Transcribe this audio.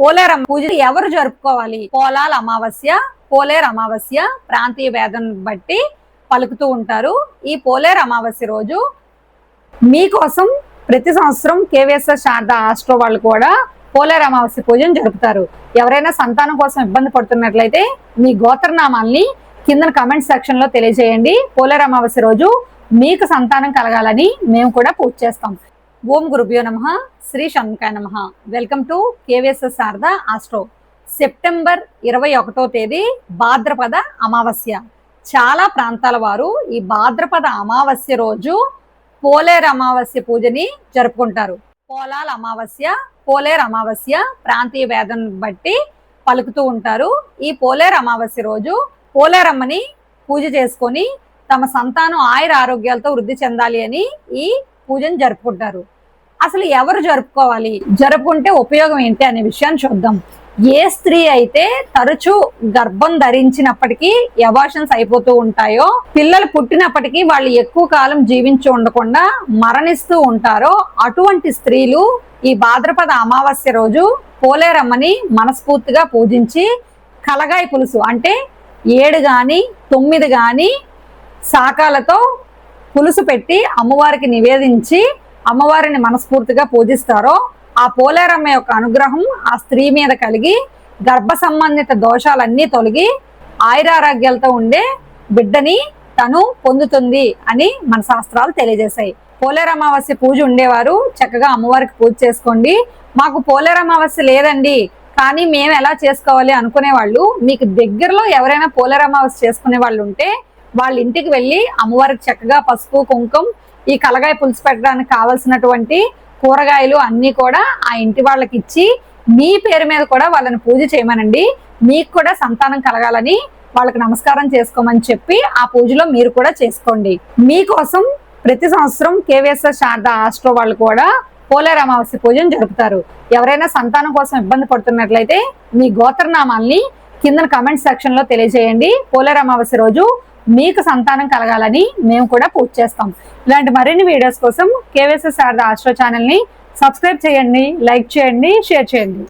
పోలేరమ్మ పూజ ఎవరు జరుపుకోవాలి? పోలాల అమావాస్య పోలేరు అమావాస్య ప్రాంతీయ భేదం బట్టి పలుకుతూ ఉంటారు. ఈ పోలేరు అమావాస్య రోజు మీకోసం ప్రతి సంవత్సరం కేవీఎస్ఆర్ శారద ఆస్ట్రో వాళ్ళు కూడా పోలేరు అమావాస్య పూజను జరుపుతారు. ఎవరైనా సంతానం కోసం ఇబ్బంది పడుతున్నట్లయితే మీ గోత్రనామాల్ని కింద కమెంట్ సెక్షన్లో తెలియజేయండి. పోలేరు అమావాస్య రోజు మీకు సంతానం కలగాలని మేము కూడా పూజ చేస్తాం. ఓం గురుభ్యో నమ. శ్రీ షణ్ముఖాయ నమ. Welcome to KVSS Sharada astro. September ఇరవై ఒకటో తేదీ భాద్రపద అమావాస్య. చాలా ప్రాంతాల వారు ఈ భాద్రపద అమావాస్య రోజు పోలేరు అమావాస్య పూజని జరుపుకుంటారు. పోలాల అమావాస్య పోలేరు అమావాస్య ప్రాంతీయ వేదం బట్టి పలుకుతూ ఉంటారు. ఈ పోలేరు అమావాస్య రోజు పోలేరమ్మని పూజ చేసుకొని తమ సంతానం ఆయుర ఆరోగ్యాలతో వృద్ధి చెందాలి అని ఈ పూజను జరుపుకుంటారు. అసలు ఎవరు జరుపుకోవాలి? జరుపుకుంటే ఉపయోగం ఏంటి అనే విషయాన్ని చూద్దాం. ఏ స్త్రీ అయితే తరచూ గర్భం ధరించినప్పటికీ ఎవాషన్స్ అయిపోతూ ఉంటాయో పిల్లలు పుట్టినప్పటికీ వాళ్ళు ఎక్కువ కాలం జీవించి ఉండకుండా మరణిస్తూ ఉంటారో అటువంటి స్త్రీలు ఈ భాద్రపద అమావాస్య రోజు పోలేరమ్మని మనస్ఫూర్తిగా పూజించి కలగాయ పులుసు అంటే ఏడు కానీ తొమ్మిది కానీ శాకాలతో పులుసు పెట్టి అమ్మవారికి నివేదించి అమ్మవారిని మనస్ఫూర్తిగా పూజిస్తారో ఆ పోలేరమ్మ యొక్క అనుగ్రహం ఆ స్త్రీ మీద కలిగి గర్భ సంబంధిత దోషాలన్నీ తొలగి ఆయురారోగ్యాలతో ఉండే బిడ్డని తను పొందుతుంది అని మన శాస్త్రాలు తెలియజేశాయి. పోలేరు అమావాస్య పూజ ఉండేవారు చక్కగా అమ్మవారికి పూజ చేసుకోండి. మాకు పోలేరు అమావాస్య లేదండి కానీ మేము ఎలా చేసుకోవాలి అనుకునే వాళ్ళు మీకు దగ్గరలో ఎవరైనా పోలేరు అమావాస్య చేసుకునే వాళ్ళు ఉంటే వాళ్ళ ఇంటికి వెళ్ళి అమ్మవారికి చక్కగా పసుపు కుంకుమ ఈ కలగాయ పులుసు పెట్టడానికి కావలసినటువంటి కూరగాయలు అన్నీ కూడా ఆ ఇంటి వాళ్ళకి ఇచ్చి మీ పేరు మీద కూడా వాళ్ళని పూజ చేయమనండి. మీకు కూడా సంతానం కలగాలని వాళ్ళకి నమస్కారం చేసుకోమని చెప్పి ఆ పూజలో మీరు కూడా చేసుకోండి. మీకోసం ప్రతి సంవత్సరం కేవీఎస్ఆర్ శారద ఆస్ట్రో వాళ్ళు కూడా పోలేరు అమావాస్య పూజను జరుపుతారు. ఎవరైనా సంతానం కోసం ఇబ్బంది పడుతున్నట్లయితే మీ గోత్రనామాల్ని కింద కమెంట్ సెక్షన్లో తెలియజేయండి. పోలేరు అమావాస్య రోజు మీకు సంతానం కలగాలని మేము కూడా పూజ చేస్తాం. ఇలాంటి మరిన్ని వీడియోస్ కోసం కేవీఎస్ఎస్ శారద ఆస్ట్రో ఛానల్ని సబ్స్క్రైబ్ చేయండి లైక్ చేయండి షేర్ చేయండి.